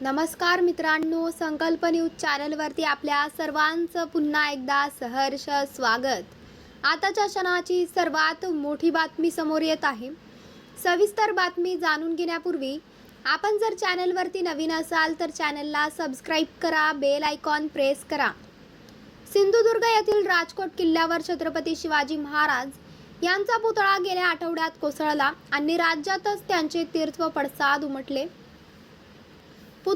नमस्कार मित्रांनो संकल्प न्यूज चॅनलवरती आपल्या सर्वांचं पुन्हा एकदा सहर्ष स्वागत. आताच्या क्षणाची सर्वात मोठी बातमी समोर येत आहे. सविस्तर बातमी जाणून घेण्यापूर्वी आपण जर चॅनलवरती नवीन असाल तर चॅनलला सबस्क्राईब करा बेल आयकॉन प्रेस करा. सिंधुदुर्ग येथील राजकोट किल्ल्यावर छत्रपती शिवाजी महाराज यांचा पुतळा गेल्या आठवड्यात कोसळला आणि राज्यातच त्यांचे तीर्थ पडसाद उमटले.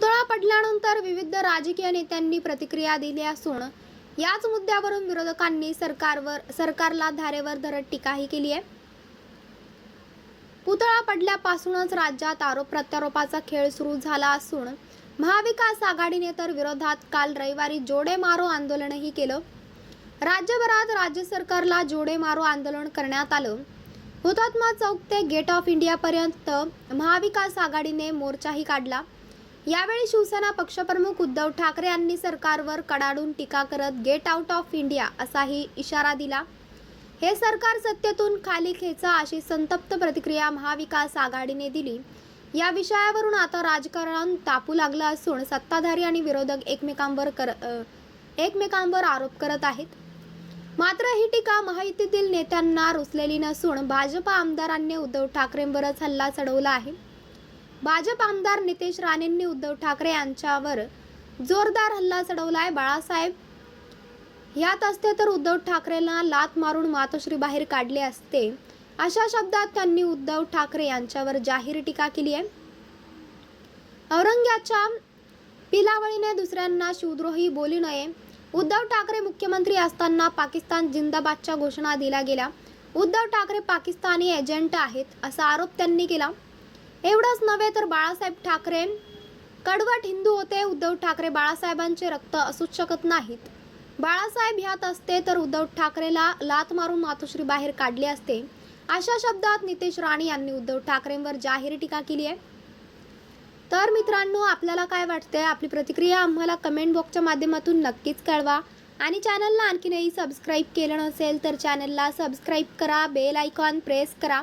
पुतळा पडल्यानंतर विविध राजकीय नेत्यांनी प्रतिक्रिया दिली असून याच मुद्द्यावरून विरोधकांनी सरकारवर सरकारला धारेवर धरत टीकाही केली आहे. पुतळा पडल्यापासूनच राज्यात आरोप प्रत्यारोपाचा खेळ सुरू झाला असून महाविकास आघाडीने तर विरोधात काल रविवारी जोडे मारो आंदोलनही केलं. राज्यभरात राज्य सरकारला जोडे मारो आंदोलन करण्यात आलं. हुतात्मा चौक ते गेट ऑफ इंडियापर्यंत महाविकास आघाडीने मोर्चाही काढला. यावेळी शिवसेना पक्षप्रमुख उद्धव ठाकरे यांनी सरकारवर कडाडून टीका करत गेट आउट ऑफ इंडिया असाही इशारा दिला. हे सरकार सत्तेतून खाली खेचा अशी संतप्त प्रतिक्रिया महाविकास आघाडीने दिली. या विषयावरून आता राजकारण तापू लागलं असून सत्ताधारी आणि विरोधक एकमेकांवर कर एकमेकांवर आरोप करत आहेत. मात्र ही टीका महायुतीतील नेत्यांना रुचलेली नसून भाजप आमदारांनी उद्धव ठाकरेंवरच हल्ला चढवला आहे. भाजप आमदार नितेश राणेंनी उद्धव ठाकरे यांच्यावर जोरदार हल्ला चढवलाय. बाळासाहेब ह्यात असते तर उद्धव ठाकरेंना लात मारून मातोश्री बाहेर काढले असते. अशा शब्दात त्यांनी उद्धव ठाकरे यांच्यावर जाहीर टीका केली आहे. औरंग्याच्या पिलावळीने दुसऱ्यांना शिवद्रोही बोलू नये. उद्धव ठाकरे मुख्यमंत्री असताना पाकिस्तान जिंदाबादच्या घोषणा दिल्या गेल्या. उद्धव ठाकरे पाकिस्तानी एजंट आहेत असा आरोप त्यांनी केला. एवढंच नव्हे तर बाळासाहेब ठाकरे कडवट हिंदू होते उद्धव ठाकरे बाळासाहेबांचे रक्त असूच शकत नाहीत. बाळासाहेब ह्यात असते तर उद्धव ठाकरेला लात मारून मातोश्री बाहेर काढले असते. अशा शब्दात नितेश राणे यांनी उद्धव ठाकरेंवर जाहीर टीका केली आहे. तर मित्रांनो आपल्याला काय वाटतंय? आपली प्रतिक्रिया आम्हाला कमेंट बॉक्सच्या माध्यमातून नक्कीच कळवा. आणि चॅनलला आणखीनही सबस्क्राईब केलं नसेल तर चॅनलला सबस्क्राईब करा बेल आयकॉन प्रेस करा.